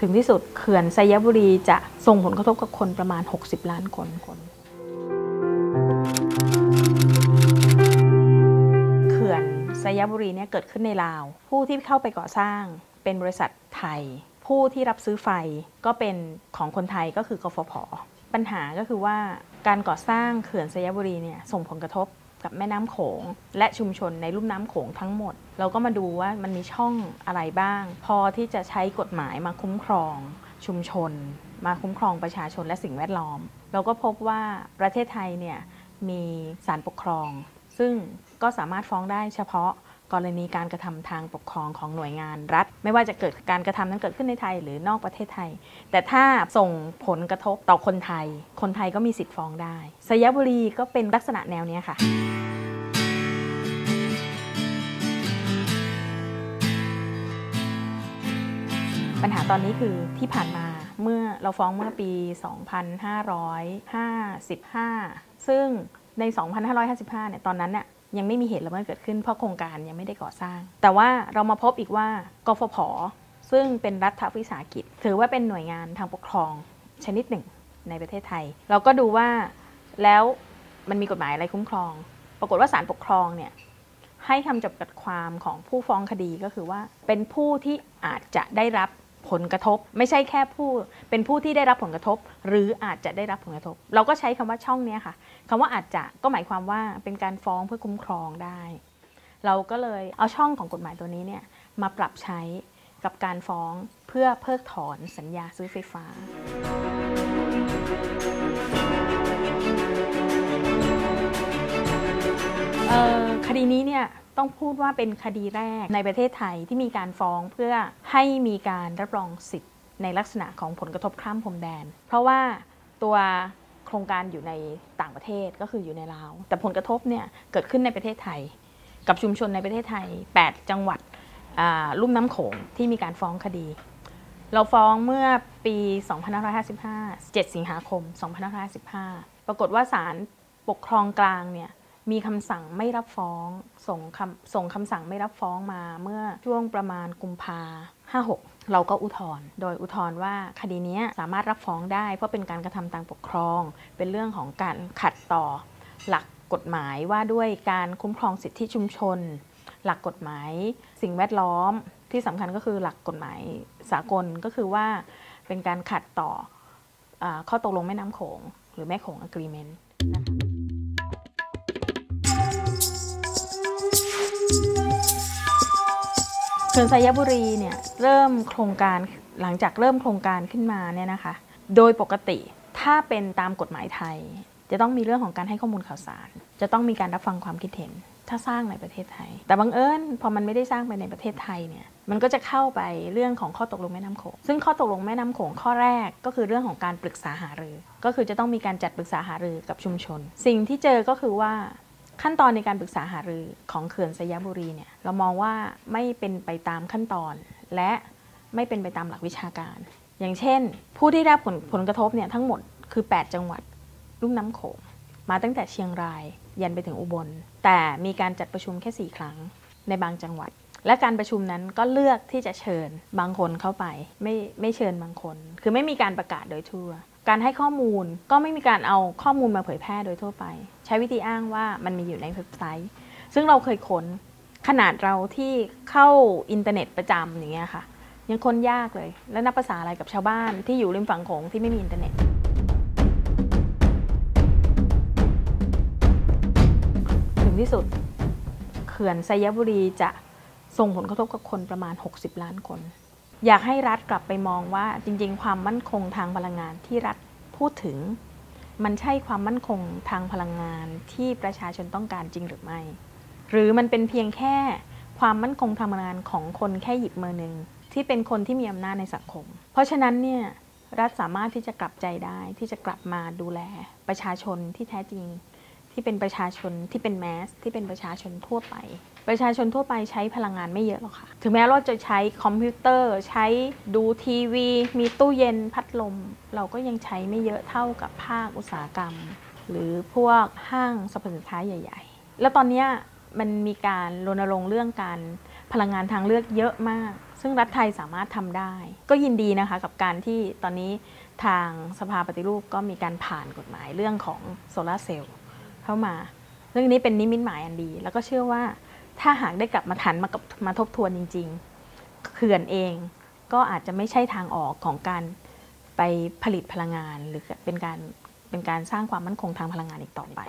ถึงที่สุดเขื่อนไซยบุรีจะส่งผลกระทบกับคนประมาณ 60 ล้านคนคนเขื่อนไซยบุรีเนี่ยเกิดขึ้นในลาว ผู้ที่เข้าไปก่อสร้างเป็นบริษัทไทย ผู้ที่รับซื้อไฟก็เป็นของคนไทยก็คือกฟผปัญหาก็คือว่าการก่อสร้างเขื่อนไซยบุรีเนี่ยส่งผลกระทบ กับแม่น้ำโขง และชุมชนในลุ่มน้ำโขงทั้งหมด เราก็มาดูว่ามันมีช่องอะไรบ้าง พอที่จะใช้กฎหมายมาคุ้มครอง ชุมชน มาคุ้มครองประชาชนและสิ่งแวดล้อม เราก็พบว่าประเทศไทยเนี่ยมีศาลปกครอง ซึ่งก็สามารถฟ้องได้เฉพาะ กรณีการกระทำทางปกครองของหน่วยงานรัฐ ไม่ว่าจะเกิดการกระทำนั้นเกิดขึ้นในไทยหรือนอกประเทศไทย แต่ถ้าส่งผลกระทบต่อคนไทย คนไทยก็มีสิทธิ์ฟ้องได้สยบุรีก็เป็นลักษณะแนวนี้ค่ะปัญหาตอนนี้คือที่ผ่านมาเมื่อเราฟ้องเมื่อปี 2555 ซึ่งใน 2555 เนี่ย ตอนนั้นเนี่ย ยังไม่มีเหตุละเมิดเกิดขึ้นเพราะโครงการยังไม่ได้ก่อสร้าง แต่ว่าเรามาพบอีกว่ากฟผ ซึ่งเป็นรัฐวิสาหกิจ ถือว่าเป็นหน่วยงานทางปกครองชนิดหนึ่งในประเทศไทย เราก็ดูว่าแล้วมันมีกฎหมายอะไรคุ้มครอง ปรากฏว่าศาลปกครองเนี่ยให้คำจำกัดความของผู้ฟ้องคดีก็คือว่า เป็นผู้ที่อาจจะได้รับ ผลกระทบ ไม่ใช่แค่ผู้เป็นผู้ที่ได้รับผลกระทบ หรืออาจจะได้รับผลกระทบ เราก็ใช้คำว่าช่องนี้ค่ะคำว่าอาจจะก็หมายความว่าเป็นการฟ้องเพื่อคุ้มครองได้ เราก็เลยเอาช่องของกฎหมายตัวนี้เนี่ยมาปรับใช้กับการฟ้องเพื่อเพิกถอนสัญญาซื้อไฟฟ้า คดีนี้เนี่ยต้องพูดว่าเป็นคดีแรกในประเทศไทยที่มีการฟ้องเพื่อให้มีการรับรองสิทธิ์ในลักษณะของผลกระทบข้ามพรมแดน เพราะว่าตัวโครงการอยู่ในต่างประเทศก็คืออยู่ในลาว แต่ผลกระทบเนี่ยเกิดขึ้นในประเทศไทย กับชุมชนในประเทศไทย 8 จังหวัดลุ่มน้ำโขงที่มีการฟ้องคดี เราฟ้องเมื่อปี 2555 7 สิงหาคม 2555 ปรากฏว่าศาลปกครองกลางเนี่ย มีคำสั่งไม่รับฟ้องส่งคำส่งคำสั่งไม่รับฟ้องมาเมื่อช่วงประมาณกุมภาห้าหกเราก็อุทธรณ์โดยอุทธรณ์ว่าคดีนี้สามารถรับฟ้องได้เพราะเป็นการกระทำทางปกครอง เป็นเรื่องของการขัดต่อหลักกฎหมายว่าด้วยการคุ้มครองสิทธิชุมชน หลักกฎหมาย สิ่งแวดล้อมที่สำคัญก็คือหลักกฎหมายสากลก็คือว่าเป็นการขัดต่ออข้อตกลงแม่น้ำโขง หรือแม่โขงอะกรีเมนต์นะคะ ขื่อนไซยบุรีเนี่ยเริ่มโครงการหลังจากเริ่มโครงการขึ้นมาเนี่ยนะคะ โดยปกติถ้าเป็นตามกฎหมายไทย จะต้องมีเรื่องของการให้ข้อมูลข่าวสาร จะต้องมีการรับฟังความคิดเห็น ถ้าสร้างในประเทศไทย แต่บังเอิญพอมันไม่ได้สร้างไปในประเทศไทยเนี่ยมันก็จะเข้าไปเรื่องของข้อตกลงแม่น้ำโขงซึ่งข้อตกลงแม่น้ำโขงข้อแรกก็คือเรื่องของการปรึกษาหารือ ก็คือจะต้องมีการจัดปรึกษาหารือกับชุมชน สิ่งที่เจอก็คือว่า ขั้นตอนในการปรึกษาหารือของเขื่อนสยบุรีเนี่ยเรามองว่าไม่เป็นไปตามขั้นตอน และไม่เป็นไปตามหลักวิชาการ อย่างเช่น ผู้ที่ได้ผลผลกระทบเนี่ยทั้งหมดคือ 8 จังหวัดลุ่มน้ำโขงมาตั้งแต่เชียงรายยันไปถึงอุบล แต่มีการจัดประชุมแค่ 4 ครั้งในบางจังหวัด และการประชุมนั้นก็เลือกที่จะเชิญบางคนเข้าไป ไม่ไม่เชิญบางคน คือไม่มีการประกาศโดยทั่ว การให้ข้อมูลก็ไม่มีการเอาข้อมูลมาเผยแพร่โดยทั่วไป ใช้วิธีอ้างว่ามันมีอยู่ในเว็บไซต์ ซึ่งเราเคยค้นขนาดเราที่เข้าอินเทอร์เน็ตประจำอย่างเงี้ยค่ะ ยังค้นยากเลย แล้วนับภาษาอะไรกับชาวบ้านที่อยู่ริมฝั่งโขงที่ไม่มีอินเทอร์เน็ต ถึงที่สุดเขื่อนไซยบุรีจะส่งผลกระทบกับคนประมาณ 60 ล้านคน อยากให้รัฐกลับไปมองว่าจริง ๆ ความมั่นคงทางพลังงานที่รัฐพูดถึง มันใช่ความมั่นคงทางพลังงานที่ประชาชนต้องการจริงหรือไม่ หรือมันเป็นเพียงแค่ความมั่นคงทางพลังงานของคนแค่หยิบมือหนึ่งที่เป็นคนที่มีอำนาจในสังคม เพราะฉะนั้นเนี่ยรัฐสามารถที่จะกลับใจได้ที่จะกลับมาดูแลประชาชนที่แท้จริง ที่เป็นประชาชนที่เป็นแมสที่เป็นประชาชนทั่วไป ประชาชนทั่วไปใช้พลังงานไม่เยอะหรอกค่ะ ถึงแม้เราจะใช้คอมพิวเตอร์ ใช้ดูทีวี มีตู้เย็นพัดลม เราก็ยังใช้ไม่เยอะเท่ากับภาคอุตสาหกรรม หรือพวกห้างสรรพสินค้าใหญ่ ๆ แล้วตอนนี้มันมีการรณรงค์เรื่องการพลังงานทางเลือกเยอะมาก ซึ่งซึ่งรัฐไทยสามารถทำได้ ก็ยินดีนะคะกับการที่ตอนนี้ทางสภาปฏิรูปก็มีการผ่านกฎหมายเรื่องของโซลาร์เซลล์เข้ามา เรื่องนี้เป็นนิมิตหมายอันดี แล้วก็เชื่อว่า ถ้าหากได้กลับมาทันมากับมาทบทวนจริง ๆ เขื่อนเองก็อาจจะไม่ใช่ทางออกของการไปผลิตพลังงาน หรือเป็นการเป็นการสร้างความมั่นคงทางพลังงานอีกต่อไป